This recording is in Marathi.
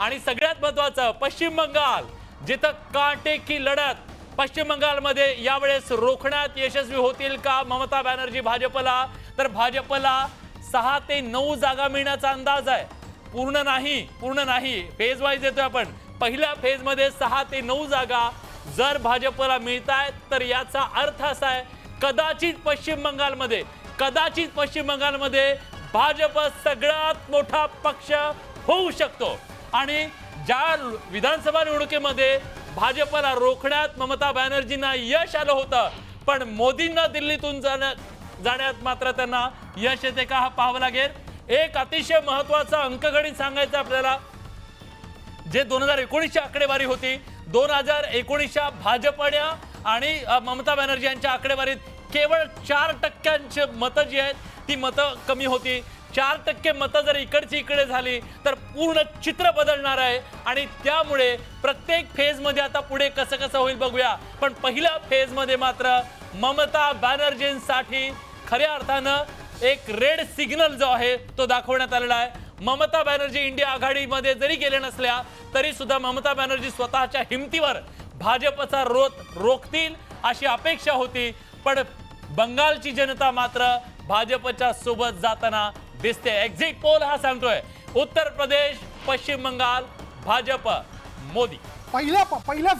आणि सगळ्यात महत्वाचं पश्चिम बंगाल जिथं काटेकी लढत पश्चिम बंगालमध्ये यावेळेस रोखण्यात यशस्वी होतील का ममता बॅनर्जी भाजपला? तर भाजपला सहा ते नऊ जागा मिळण्याचा अंदाज आहे. पूर्ण नाही पूर्ण नाही फेज वाईज येतोय आपण. पहिल्या फेजमध्ये सहा ते नऊ जागा जर भाजपला मिळत आहेत तर याचा अर्थ असा आहे कदाचित पश्चिम बंगालमध्ये कदाचित पश्चिम बंगालमध्ये भाजप सगळ्यात मोठा पक्ष होऊ शकतो. आणि ज्या विधानसभा निवडणुकीमध्ये भाजपला रोखण्यात ममता बॅनर्जींना यश आलं होतं पण मोदींना दिल्लीतून जाण्या जाण्यात मात्र त्यांना यश येते का हा पाहावं लागेल. एक अतिशय महत्त्वाचा अंकगणित सांगायचं आपल्याला. जे दोन हजार एकोणीसची आकडेवारी होती दोन हजार एकोणीसच्या भाजपण्या आणि ममता बॅनर्जी यांच्या आकडेवारीत केवळ चार टक्क्यांची मतं जी आहेत ती मतं कमी होती. चार टक्के मतं जर इकडची इकडे झाली तर पूर्ण चित्र बदलणार आहे. आणि त्यामुळे प्रत्येक फेजमध्ये आता पुढे कसं कसं होईल बघूया. पण पहिल्या फेजमध्ये मात्र ममता बॅनर्जींसाठी खऱ्या अर्थानं एक रेड सिग्नल जो आहे तो दाखवण्यात आलेला आहे. ममता बॅनर्जी इंडिया आघाडीमध्ये जरी गेले नसल्या तरी सुद्धा ममता बॅनर्जी स्वतःच्या हिमतीवर भाजपचा रोत रोखतील अशी अपेक्षा होती. पण बंगालची जनता मात्र भाजपच्या सोबत जाताना दिसते. एक्झिट पोल हा सांगतोय. उत्तर प्रदेश पश्चिम बंगाल भाजप मोदी. पहिल्या पहिल्या